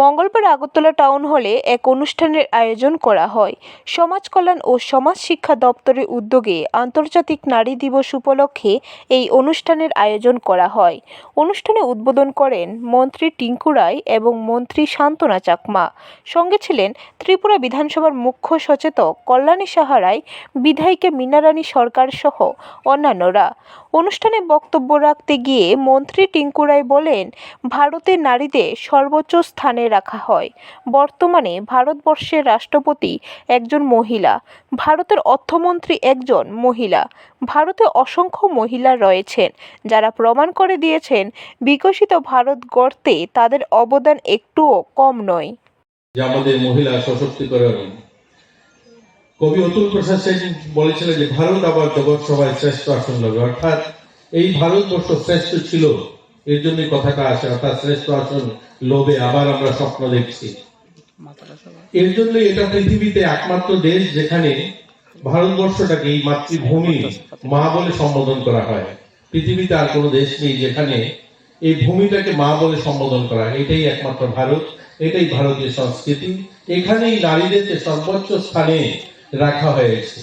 মঙ্গলবার আগরতলা টাউন হলে এক অনুষ্ঠানের আয়োজন করা হয়। সমাজ কল্যাণ ও সমাজ শিক্ষা দপ্তরের উদ্যোগে আন্তর্জাতিক নারী দিবস উপলক্ষে এই অনুষ্ঠানের আয়োজন করা হয়। অনুষ্ঠানে উদ্বোধন করেন মন্ত্রী টিঙ্কু রায় এবং মন্ত্রী শান্তনা চাকমা। সঙ্গে ছিলেন ত্রিপুরা বিধানসভার মুখ্য সচেতক কল্যাণী সাহারায় বিধায়িকা মীনারানী সরকার সহ অন্যান্যরা। অনুষ্ঠানে বক্তব্য রাখতে গিয়ে মন্ত্রী টিঙ্কু রায় বলেন, ভারতের নারীদের সর্বোচ্চ স্থানে রাখা হয়। বর্তমানে ভারতবর্ষের রাষ্ট্রপতি একজন মহিলা, ভারতের অর্থমন্ত্রী একজন মহিলা। ভারতে অসংখ্য মহিলা রয়েছেন, যারা প্রমাণ করে দিয়েছেন বিকশিত ভারত গড়তে তাদের অবদান একটুও কম নয়। যে আমাদের মহিলা সশক্তিকরণ কবি অতুল প্রসাদ সেন বলেছিলেন যে, ভারত আবার জগৎ সভায় শ্রেষ্ঠ আসন লবে। অর্থাৎ এই ভারতবর্ষ শ্রেষ্ঠ ছিল, এর জন্য কথাটা আসে, অর্থাৎ শ্রেষ্ঠ আসন লোভে আবার আমরা স্বপ্ন দেখছি। এর জন্য এটা পৃথিবীতে একমাত্র দেশ যেখানে ভারতবর্ষটাকে এই মাতৃভূমি মা বলে সম্বোধন করা হয়। পৃথিবীতে আর কোনো দেশ নেই যেখানে এই ভূমিটাকে মা বলে সম্বোধন করা হয়। এটাই একমাত্র ভারত, এটাই ভারতীয় সংস্কৃতি। এখানেই নারীদেরকে সর্বোচ্চ স্থানে রাখা হয়েছে।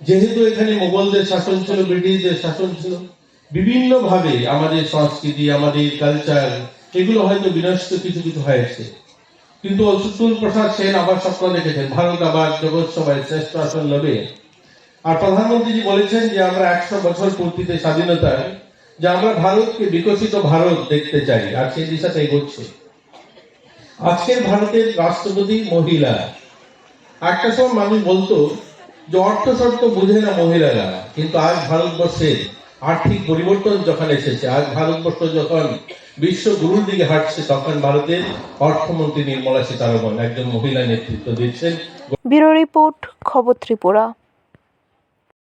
যেহেতু এখানে মোগলদের শাসন ছিল, ব্রিটিশদের শাসন ছিল বিভিন্ন ভাবে আমাদের সংস্কৃতি, আমাদের কালচার এগুলো হয়তো বিনষ্ট কিছু কিছু হয়েছে। কিন্তু অসুতুল প্রসাদ সেন আবার স্বপ্ন দেখেছেন, ভারত আবার জগৎ সভায় শ্রেষ্ঠ আসন লবে আর প্রধানমন্ত্রীজি বলেছেন যে, আমরা একশো বছর পূর্তিতে স্বাধীনতার যে আমরা ভারতকে বিকশিত ভারত দেখতে চাই। আর সেই দিশাতে এগোচ্ছে। আজকের ভারতের রাষ্ট্রপতি মহিলা একটা সময় মানুষ বলতো যে অর্থ শর্ত বুঝে না মহিলারা, কিন্তু আজ ভারতবর্ষে আর্থিক পরিবর্তন যখন এসেছে, আজ ভারতবর্ষ যখন বিশ্ব গুরুর দিকে হাঁটছে, তখন ভারতের অর্থমন্ত্রী নির্মলা সীতারমন একজন মহিলা নেতৃত্ব দিচ্ছেন। ব্যুরো রিপোর্ট, খবর ত্রিপুরা।